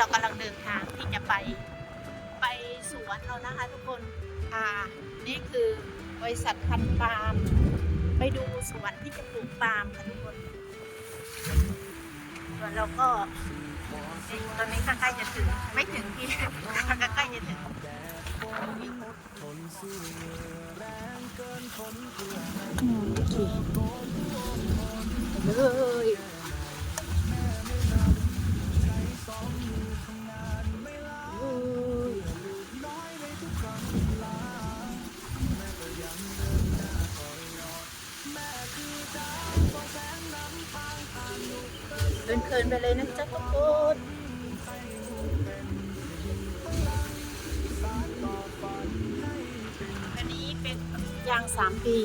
เรากำลังเดินทางที่จะไปไปสวนเรานะคะทุกคน อ่า นี่คือบริษัทพันปาล์มไปดูสวนที่จะปลูกปาล์มค่ะทุกคนส่วนเราก็ตอนนี้ก็ใกล้จะถึง ไม่ถึงที่ก็ใกล้จะถึงอืมโอ เพลินเพลินไปเลยนะจ๊ะทุกคนอันนี้เป็นยางสามปี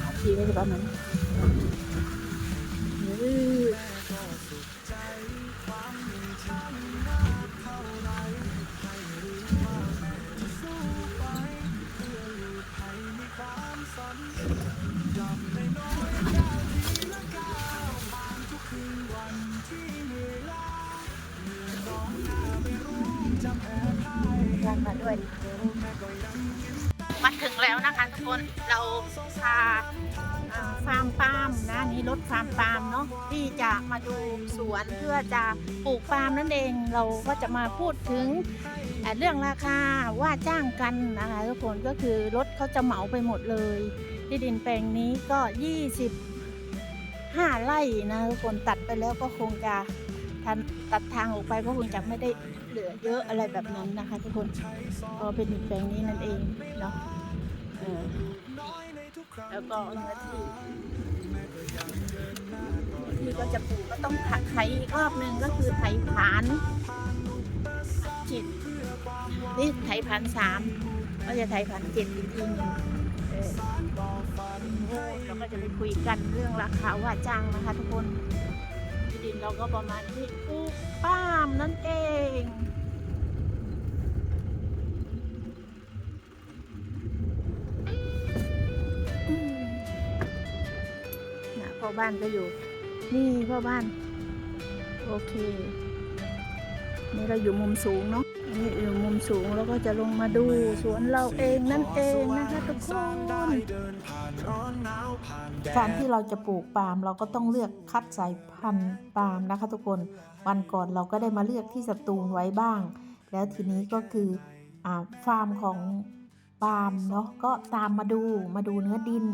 สามปีไม่ใช่ประมาณ นั้นอื้อยางมาด้วย มาถึงแล้วนะคะทุกคน เราพาอ่าฟาร์มปาล์มนะนี่รถฟาร์มปาล์มเนาะที่จะมาดูสวนเพื่อจะปลูกปาล์มนั่นเองเราก็จะมาพูดถึงเรื่องราคาว่าจ้างกันนะคะทุกคนก็คือรถเขาจะเหมาไปหมดเลย ที่ดินแปลงนี้ก็ 25ไร่นะทุกคนตัดไปแล้วก็คงจะทันตัดทางออกไปก็คงจะไม่ได้เหลือเยอะอะไรแบบนั้นนะคะ ทุกคนก็เป็นดินแปลงนี้นั่นเองเนาะแล้วก็เนื้อที่ที่ก็จะปลูกก็ต้องไถอีกรอบหนึ่งก็คือไถผานเจ็ดนี่ไถผานสามก็จะไถผานเจ็ดอีกทีหนึง เราก็จะไปคุยกันเรื่องราคาว่าจ้างนะคะทุกคนที่ดินเราก็ประมาณนี้ปลูกป้ามนั่นเองนะพ่อบ้านก็อยู่ นี่พ่อบ้าน โอเค นี่เราอยู่มุมสูงเนาะนี่อยู่มุมสูงแล้วก็จะลงมาดูสวนเราเองนั่นเองนะคะทุกคนการที่เราจะปลูกปาล์มเราก็ต้องเลือกคัดสายพันธุ์ปาล์มนะคะทุกคนวันก่อนเราก็ได้มาเลือกที่สตูลไว้บ้าง แล้วทีนี้ก็คืออฟาร์มของปาล์มเนาะก็ตามมาดูมาดูเนื้อดิน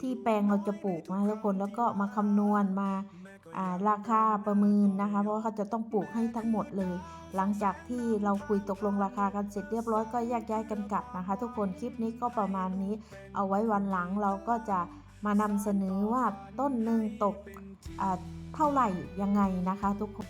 ที่แปลงเราจะปลูกนะทุกคนแล้วก็มาคำนวณมา ราคาประเมินนะคะ เพราะว่าเขาจะต้องปลูกให้ทั้งหมดเลย หลังจากที่เราคุยตกลงราคากันเสร็จเรียบร้อยก็แยกย้ายกันกลับนะคะ ทุกคนคลิปนี้ก็ประมาณนี้ เอาไว้วันหลังเราก็จะมานำเสนอว่าต้นหนึ่งตกเท่าไหร่ยังไงนะคะ ทุกคน